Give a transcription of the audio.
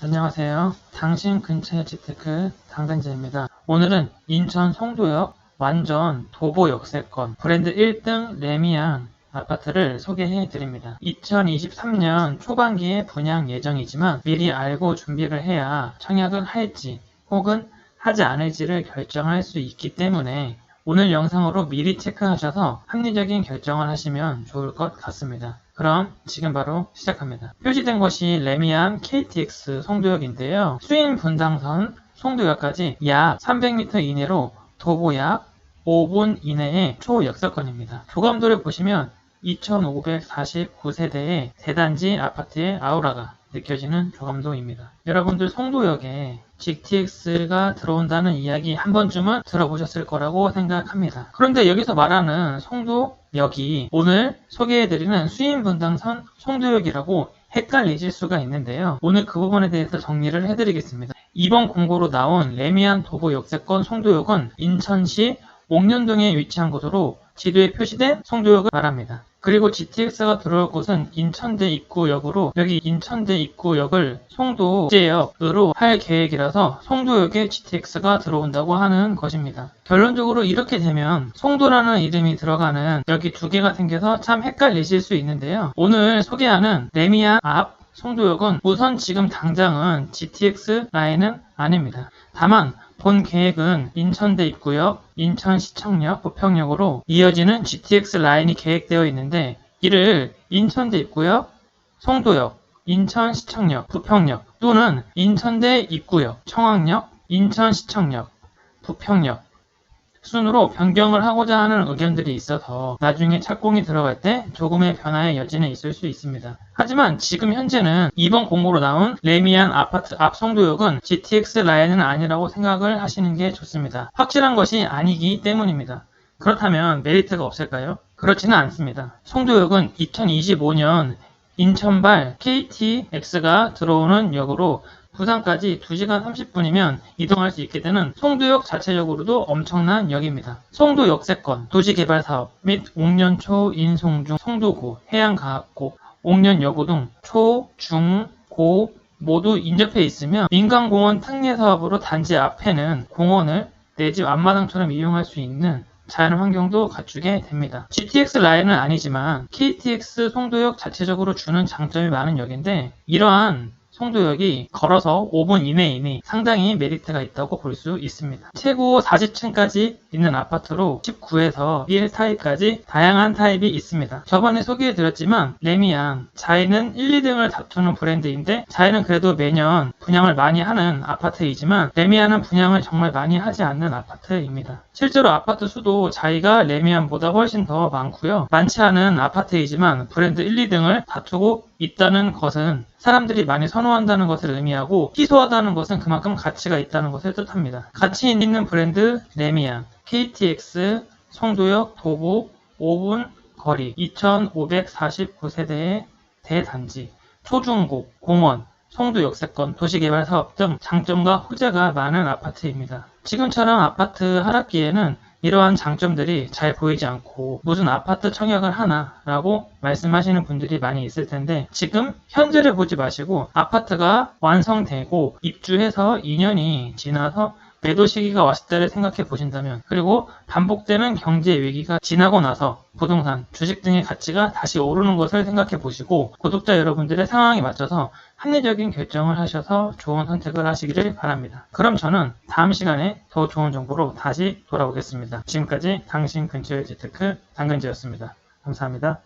안녕하세요. 당신 근처의 재테크 당근제입니다. 오늘은 인천 송도역 완전 도보 역세권 브랜드 1등 레미안 아파트를 소개해 드립니다. 2023년 초반기에 분양 예정이지만 미리 알고 준비를 해야 청약을 할지 혹은 하지 않을지를 결정할 수 있기 때문에 오늘 영상으로 미리 체크하셔서 합리적인 결정을 하시면 좋을 것 같습니다. 그럼 지금 바로 시작합니다. 표시된 것이 레미안 KTX 송도역인데요. 수인 분당선 송도역까지 약 300m 이내로 도보 약 5분 이내의 초역세권입니다. 조감도를 보시면 2549세대의 대단지 아파트의 아우라가 느껴지는 조감도입니다. 여러분들 송도역에 GTX가 들어온다는 이야기 한 번쯤은 들어보셨을 거라고 생각합니다. 그런데 여기서 말하는 송도 역이 오늘 소개해드리는 수인분당선 송도역이라고 헷갈리실 수가 있는데요. 오늘 그 부분에 대해서 정리를 해드리겠습니다. 이번 공고로 나온 레미안 도보 역세권 송도역은 인천시 옥년동에 위치한 곳으로 지도에 표시된 송도역을 말합니다. 그리고 GTX가 들어올 곳은 인천대 입구역으로 여기 인천대 입구역을 송도제역으로 할 계획이라서 송도역에 GTX가 들어온다고 하는 것입니다. 결론적으로 이렇게 되면 송도라는 이름이 들어가는 여기 두 개가 생겨서 참 헷갈리실 수 있는데요. 오늘 소개하는 레미안 앞 송도역은 우선 지금 당장은 GTX 라인은 아닙니다. 다만 본 계획은 인천대 입구역, 인천시청역, 부평역으로 이어지는 GTX 라인이 계획되어 있는데 이를 인천대 입구역, 송도역, 인천시청역, 부평역 또는 인천대 입구역, 청학역, 인천시청역, 부평역 순으로 변경을 하고자 하는 의견들이 있어서 나중에 착공이 들어갈 때 조금의 변화의 여지는 있을 수 있습니다. 하지만 지금 현재는 이번 공고로 나온 레미안 아파트 앞 송도역은 GTX 라인은 아니라고 생각을 하시는 게 좋습니다. 확실한 것이 아니기 때문입니다. 그렇다면 메리트가 없을까요? 그렇지는 않습니다. 송도역은 2025년 인천발 KTX가 들어오는 역으로 부산까지 2시간 30분이면 이동할 수 있게 되는 송도역 자체적으로도 엄청난 역입니다. 송도 역세권, 도시개발사업 및 옥년 초 인송중 송도고, 해양과학고, 옥년여고 등 초, 중, 고 모두 인접해 있으며 민간공원 특례 사업으로 단지 앞에는 공원을 내 집 앞마당처럼 이용할 수 있는 자연 환경도 갖추게 됩니다. GTX 라인은 아니지만 KTX 송도역 자체적으로 주는 장점이 많은 역인데 이러한 송도역이 걸어서 5분 이내이니 상당히 메리트가 있다고 볼 수 있습니다. 최고 40층까지 있는 아파트로 19에서 1타입까지 다양한 타입이 있습니다. 저번에 소개해드렸지만 레미안 자이는 1, 2등을 다투는 브랜드인데 자이는 그래도 매년 분양을 많이 하는 아파트이지만 레미안은 분양을 정말 많이 하지 않는 아파트입니다. 실제로 아파트 수도 자이가 레미안보다 훨씬 더 많고요. 많지 않은 아파트이지만 브랜드 1, 2등을 다투고 있다는 것은 사람들이 많이 선호한다는 것을 의미하고 희소하다는 것은 그만큼 가치가 있다는 것을 뜻합니다. 가치 있는 브랜드 레미안, KTX, 송도역, 도보, 5분 거리, 2549세대의 대단지, 초중고, 공원, 송도 역세권, 도시개발 사업 등 장점과 호재가 많은 아파트입니다. 지금처럼 아파트 하락기에는 이러한 장점들이 잘 보이지 않고 무슨 아파트 청약을 하나 라고 말씀하시는 분들이 많이 있을 텐데 지금 현재를 보지 마시고 아파트가 완성되고 입주해서 2년이 지나서 매도 시기가 왔을 때를 생각해 보신다면 그리고 반복되는 경제 위기가 지나고 나서 부동산, 주식 등의 가치가 다시 오르는 것을 생각해 보시고 구독자 여러분들의 상황에 맞춰서 합리적인 결정을 하셔서 좋은 선택을 하시기를 바랍니다. 그럼 저는 다음 시간에 더 좋은 정보로 다시 돌아오겠습니다. 지금까지 당신 근처의 재테크 당근지였습니다. 감사합니다.